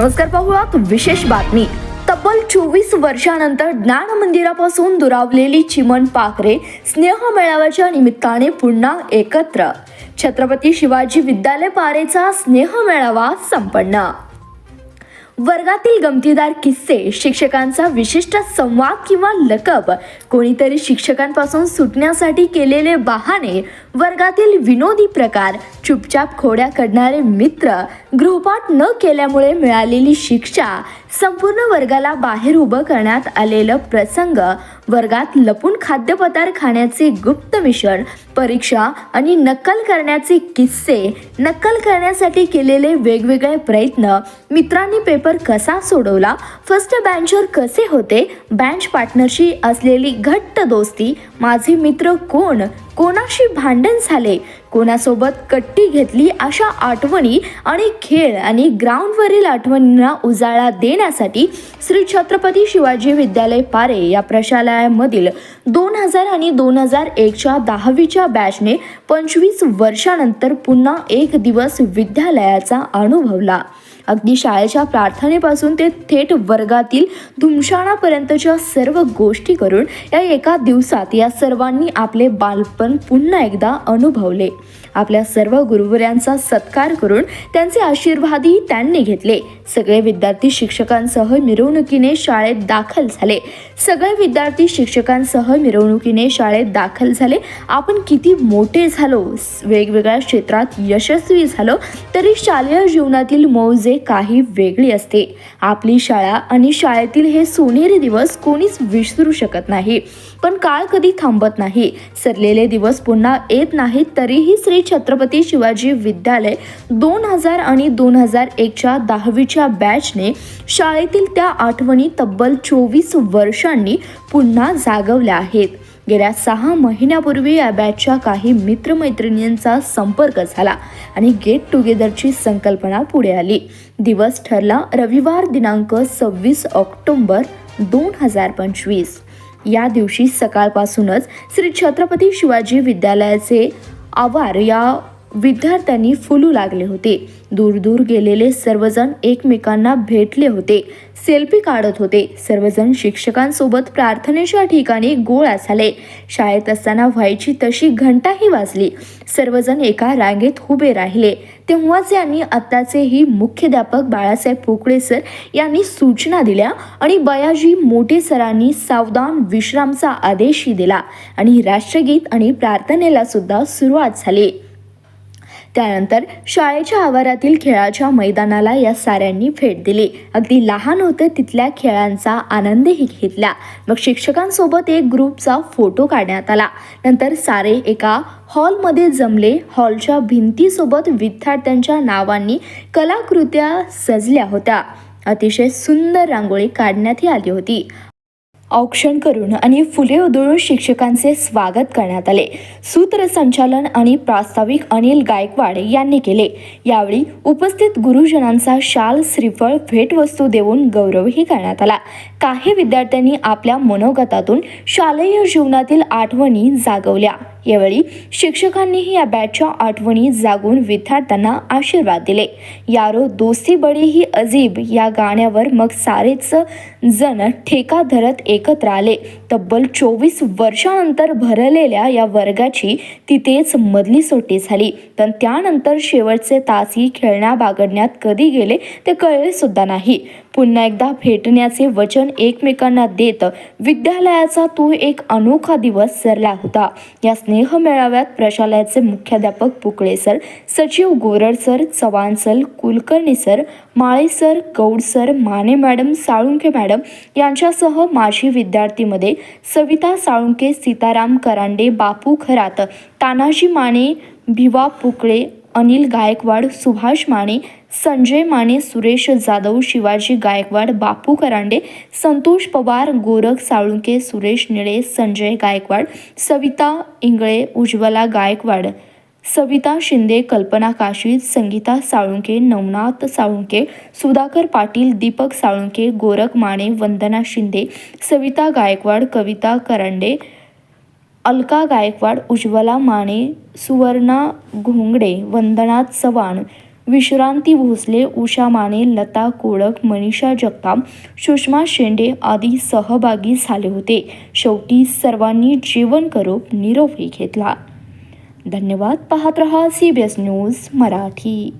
नमस्कार पाहूयात विशेष बातमी. तब्बल चोवीस वर्षानंतर ज्ञान मंदिरापासून दुरावलेली चिमण पाखरे स्नेह मेळाव्याच्या निमित्ताने पुन्हा एकत्र. छत्रपती शिवाजी विद्यालय पारेचा स्नेह मेळावा संपन्न. वर्गातील गमतीदार किस्से शिक्षकांचा विशिष्ट संवाद किंवा लकब कोणीतरी शिक्षकांपासून सुटण्यासाठी केलेले बहाणे वर्गातील विनोदी प्रकार चुपचाप खोड्या करणारे मित्र गृहपाठ न केल्यामुळे मिळालेली शिक्षा संपूर्ण वर्गाला बाहेर उभं करण्यात आलेलं प्रसंग वर्गात लपून खाद्यपदार्थ खाण्याचे गुप्त मिशन परीक्षा आणि नक्कल करण्याचे किस्से नक्कल करण्यासाठी केलेले वेगवेगळे प्रयत्न मित्रांनी पेपर कसा सोडवला फर्स्ट बँचवर कसे होते बँच पार्टनरशी असलेली घट्ट दोस्ती माझे मित्र कोण कोणाशी भांडण झाले? कोणासोबत कट्टी घेतली अशा आठवणी आणि खेळ आणि ग्राउंडवरील आठवणींना उजाळा देण्यासाठी श्री छत्रपती शिवाजी विद्यालय पारे या प्रशालयामधील दोन हजार आणि दोन हजार एकच्या दहावीच्या बॅचने पंचवीस वर्षानंतर पुन्हा एक दिवस विद्यालयाचा अनुभवला. अगदी शाळेच्या प्रार्थनेपासून ते थेट वर्गातील धुमशाणापर्यंतच्या सर्व गोष्टी करून या एका दिवसात या सर्वांनी आपले बालपण पुन्हा एकदा अनुभवले. आपल्या सर्व गुरुवर्यांचा सत्कार करून त्यांचे आशीर्वादही त्यांनी घेतले. सगळे विद्यार्थी शिक्षकांसह मिरवणुकीने शाळेत दाखल झाले. सगळे विद्यार्थी शिक्षकांसह मिरवणुकीने शाळेत दाखल झाले. आपण किती मोठे झालो. वेगवेगळ्या क्षेत्रात यशस्वी झालो. तरी शालेय जीवनातील मौजे काही वेगळी असते. आपली शाळा आणि शाळेतील हे सोनेरी दिवस कोणीच विसरू शकत नाही. पण काळ कधी थांबत नाही. सरलेले दिवस पुन्हा येत नाहीत तरीही श्री छत्रपती शिवाजी विद्यालय दोन हजार आणि दोन हजार एकच्या दहावीच्या बॅचने शाळेतील त्या आठवणी तब्बल चोवीस वर्षांनी पुन्हा जागवल्या आहेत. गेल्या सहा महिन्यापूर्वी या बॅचच्या काही मित्रमैत्रिणींचा संपर्क झाला आणि गेट टुगेदरची संकल्पना पुढे आली. दिवस ठरला रविवार दिनांक सव्वीस ऑक्टोंबर दोन हजार पंचवीस. या दिवशी सकाळपासूनच श्री छत्रपती शिवाजी विद्यालयाचे आवार या विद्यार्थ्यांनी फुलू लागले होते. दूर दूर गेलेले सर्वजण एकमेकांना भेटले होते. सेल्फी काढत होते. सर्वजण शिक्षकांसोबत प्रार्थनेच्या ठिकाणी गोळा झाले. शाळेत असताना व्हायची तशी घंटाही वाजली. सर्वजण एका रांगेत उभे राहिले. तेव्हाच यांनी आत्ताचेही मुख्याध्यापक बाळासाहेब पोकळे सर यांनी सूचना दिल्या आणि बयाजी मोठे सरांनी सावधान विश्रामचा आदेशही दिला आणि राष्ट्रगीत आणि प्रार्थनेला सुद्धा सुरुवात झाली. त्यानंतर शाळेच्या आवारातील खेळाच्या मैदानाला या साऱ्यांनी भेट दिली. अगदी लहान होते तिथल्या खेळांचा आनंदही घेतला. मग शिक्षकांसोबत एक ग्रुपचा फोटो काढण्यात आला. नंतर सारे एका हॉलमध्ये जमले. हॉलच्या भिंतीसोबत विद्यार्थ्यांच्या नावांनी कलाकृत्या सजल्या होत्या. अतिशय सुंदर रांगोळी काढण्यातही आली होती. औक्षण करून आणि फुले उधळून शिक्षकांचे स्वागत करण्यात आले. सूत्रसंचालन आणि प्रास्ताविक अनिल गायकवाड यांनी केले. यावेळी उपस्थित गुरुजनांचा शाल श्रीफळ भेटवस्तू देऊन गौरवही करण्यात आला. काही विद्यार्थ्यांनी आपल्या मनोगतातून शालेय जीवनातील आठवणी जागवल्या. यावेळी शिक्षकांनीही या बॅचच्या आठवणी जागून विद्यार्थ्यांना आशीर्वाद दिले. यारो दोस्ती बडी ही अजीब या गाण्यावर मग सारेच जण ठेका धरत एकत्र आले. तब्बल चोवीस वर्षानंतर भरलेल्या या वर्गाची तिथेच मधली सुट्टी झाली. पण त्यानंतर शेवटचे तासही खेळण्या बागडण्यात कधी गेले ते कळले सुद्धा नाही. पुन्हा एकदा भेटण्याचे वचन एकमेकांना देत विद्यालयाचा तो एक अनोखा दिवस सरला होता. या स्नेह मेळाव्यात प्रशालयाचे मुख्याध्यापक पुकळे सर सचिव Gorad sir Chavan sir Kulkarni sir Male sir Gaud sir Mane madam Salunke madam यांच्यासह माजी विद्यार्थीमध्ये सविता साळुंके सीताराम करांडे बापू खरात तानाजी माने भिवा पुकळे अनिल गायकवाड सुभाष माने संजय माने सुरेश जाधव शिवाजी गायकवाड बापू करांडे संतोष पवार गोरख साळुंके सुरेश निळे संजय गायकवाड सविता इंगळे उज्ज्वला गायकवाड सविता शिंदे कल्पना काशी संगीता साळुंके नवनाथ साळुंके सुधाकर पाटील दीपक साळुंके गोरख माने वंदना शिंदे सविता गायकवाड कविता करंडे अलका गायकवाड उज्ज्वला माने सुवर्णा घोंगडे वंदना चव्हाण विश्रांती भोसले उषा माने लता कोळक मनीषा जगताप सुषमा शेंडे आदी सहभागी झाले होते. शेवटी सर्वांनी जेवण करून निरोपही घेतला. धन्यवाद. पाहत रहा C B S news Marathi.